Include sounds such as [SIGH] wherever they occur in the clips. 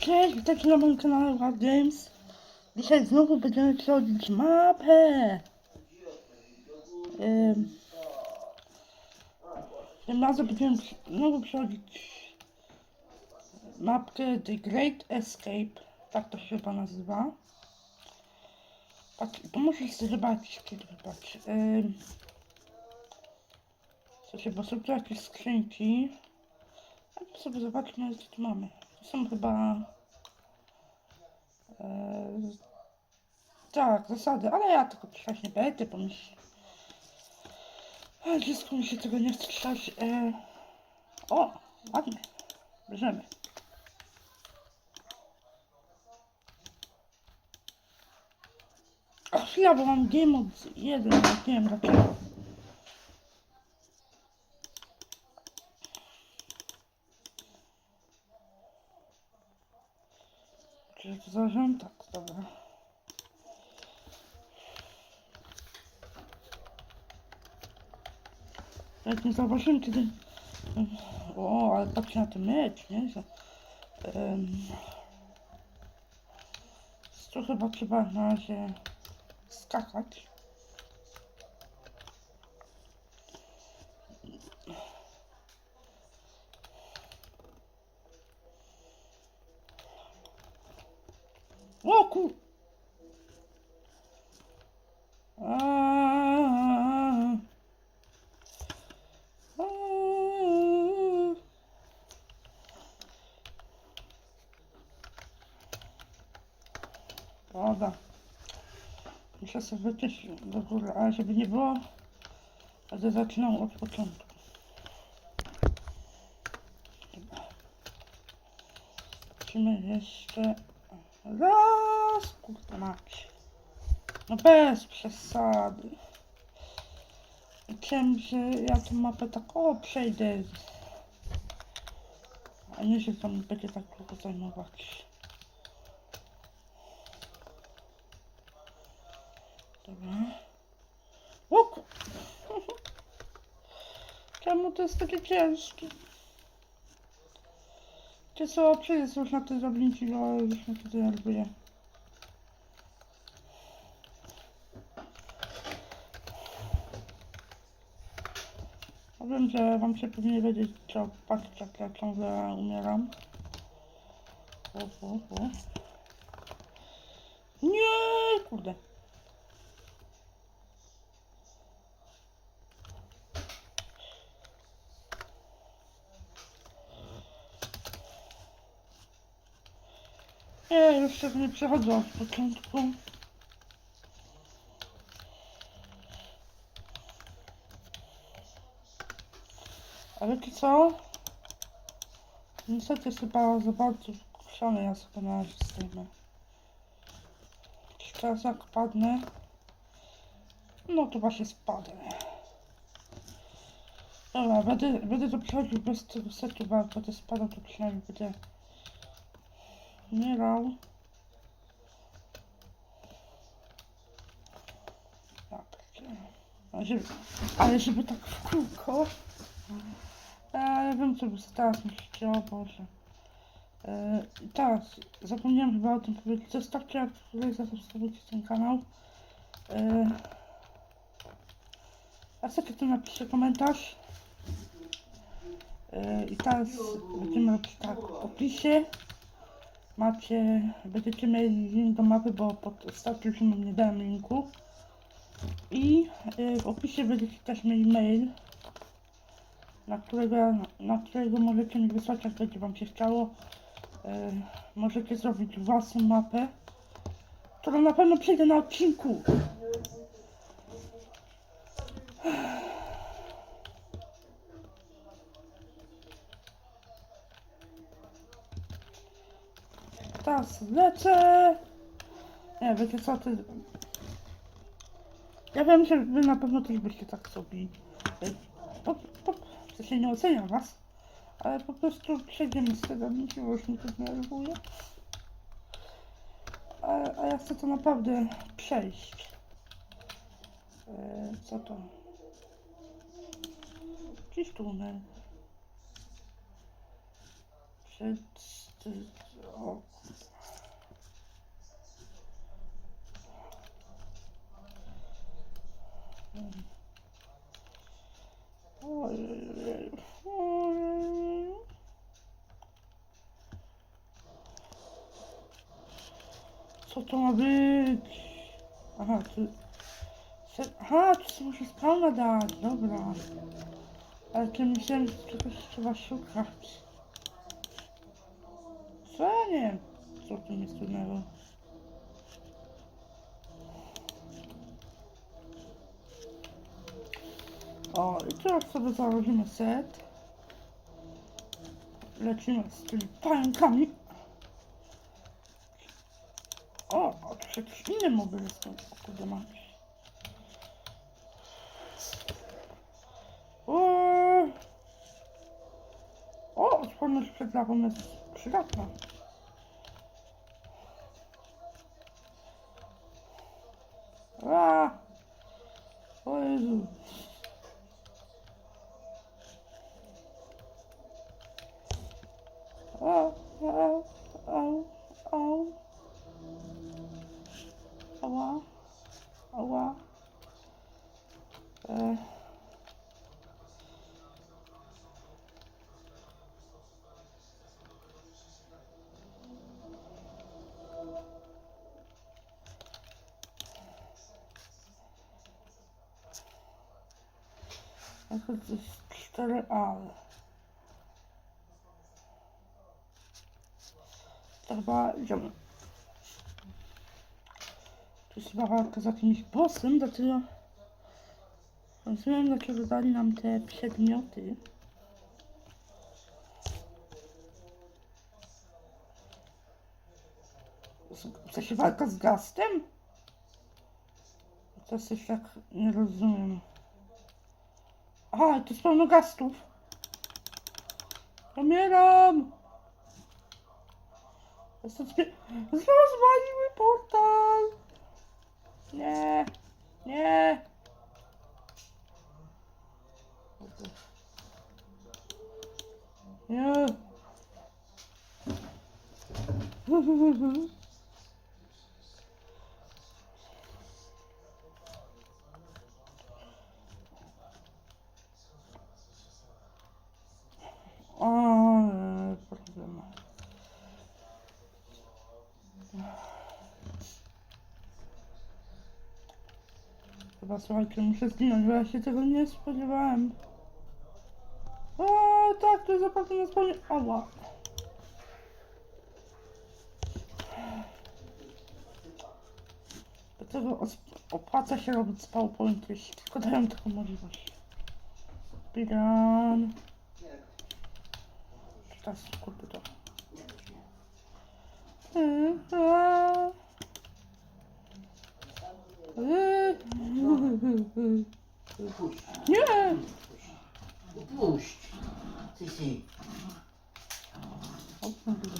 Cześć, witajcie na moim kanale War Games. Dzisiaj znowu będziemy przechodzić mapę. Ym, tym razem będziemy znowu przechodzić mapkę The Great Escape. Tak to się chyba nazywa. Tak, to sobie zobaczyć, kiedy wybrać. Ym, Słuchajcie, bo są tu jakieś skrzynki. Sobie zobaczmy, co tu mamy. To są chyba... E, tak, zasady, ale ja tylko czytać nie będę, bo mi się... A, dziecko mi się tego nie chce czytać. E, o, ładnie. Bierzemy. A chwila, bo mam game od jeden, ale nie wiem dlaczego. Czy to zarząd? Tak, dobra. Jak nie zauważyłem, kiedy... O, ale patrzcie na ten mecz, nie? Że, Um, to chyba trzeba na razie skakać. O ku... Aaaa. Aaaa. Dobra. Muszę sobie wyczyścić do góry, ale żeby nie było, będę zaczynał od początku. Musimy jeszcze raz, kurde mać. No bez przesady. Chciałem, że ja tę mapę tak o przejdę. A nie, że to mi będzie tak długo zajmować. Dobra. O. [LAUGHS] Czemu to jest takie ciężkie? Czy co, przecież już na to zrobić, ale już mnie to denerwuje. Ja wiem, że wam się pewnie będzie chciał patrzeć, jak ja ciągle umieram. O, o, o. Nie, kurde. Nie, już się nie przechodzę od początku. Ale wiecie co? Niestety chyba za bardzo wkurzony ja sobie na razie stoimy. Teraz jak padnę, no to właśnie spadnę. Dobra, będę, będę to przechodził bez tego setu, bo jak będę spadał, to przynajmniej będzie umierał. Tak, ale żeby, ale żeby tak w kółko. E, ja wiem, co by teraz mi się chciało, Boże. E, teraz, zapomniałem chyba o tym powiedzieć. Zostawcie jak tutaj zasubskrybujcie ten kanał. E, a sobie tu napiszę komentarz. E, I teraz będziemy robić tak opisie. Macie, będziecie mieli link do mapy, bo pod ostatnim filmem nie dałem linku. I e, w opisie będziecie też mieli mail na którego, na którego możecie mi wysłać, jak będzie Wam się chciało. E, możecie zrobić własną mapę, którą na pewno przejdę na odcinku. Teraz lecę. Nie, wiecie co, ty... Ja wiem, że wy na pewno też byście tak zrobili. E, Po, po, w sensie nie oceniam was, ale po prostu przejdziemy z tego, bo już mi to denerwuje. A, a ja chcę to naprawdę przejść. E, co to? Gdzieś tunel. Przed... O. Co to ma być? Aha, tu... Aha, tu się muszę spawna dać, dobra. Ale tym myślałem, że czegoś trzeba szukać. Ja nie co tu jest trudnego. O, i teraz sobie założymy set. Lecimy z tymi pająkami. O, a tu jakieś inne moby są. O kurde. O, o, odporność przed lawą jest przydatna. A, o Jezu. O, o, o, o. Ała, ała. E. Jak to jest cztery ale. To chyba idziemy. To jest walka z jakimś bossem, dlatego rozumiem, dlaczego dali nam te przedmioty. W sensie walka z gastem? To coś tak nie rozumiem. Aha, to jest pełno gastów. Umieram! Rozwaliły portal! Nie, nie. Nie. [LAUGHS] Chyba słuchajcie, muszę zginąć, bo ja się tego nie spodziewałem. O, tak, to jest zapewne na spawnie. Ała. Dlatego opłaca się robić spawn point, jeśli tylko dają taką możliwość. Piran. Teraz kurde to. Eee, a. Eee. Puść, Nie! puść. Kurde.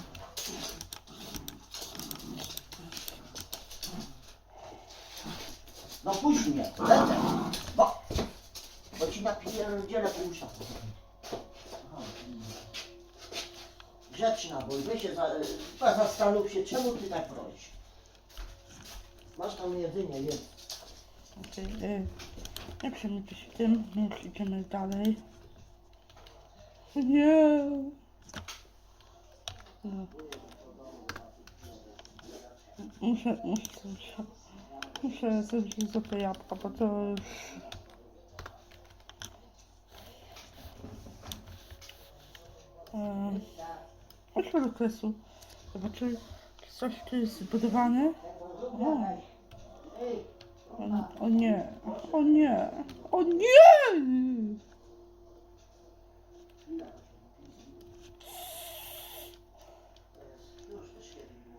No puść mnie, lecę. Bo, bo ci napierdzielę po uszach. Grzeczna, bo weź się za- zastanów się, czemu ty tak robisz. Masz tam jedzenie, jedz. Nie przejmujcie się tym, już idziemy dalej. Nie! No. Muszę, muszę, muszę, muszę zrobić zupę jabłka, bo to już... Eee, Chodźmy do kresu. Zobaczymy, czy coś tu jest zbudowane. O. O, nie, o nie, o nie!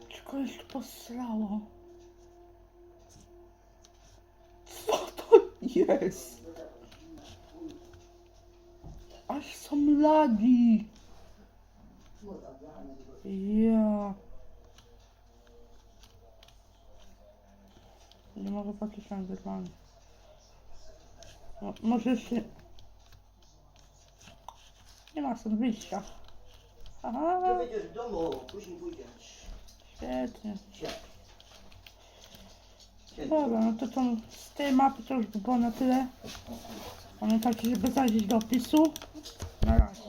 Czy kogoś posrało? Co to jest? Aż są lagi. Ja. Mogę patrzeć na wygląd. No, może jeszcze... Nie ma stąd wyjścia. Aha, będziesz w domu, później pójdziesz. świetnie. Siedź. Dobra, no to, to z tej mapy to już by było na tyle. Pamiętajcie, żeby zajrzeć do opisu. Na razie.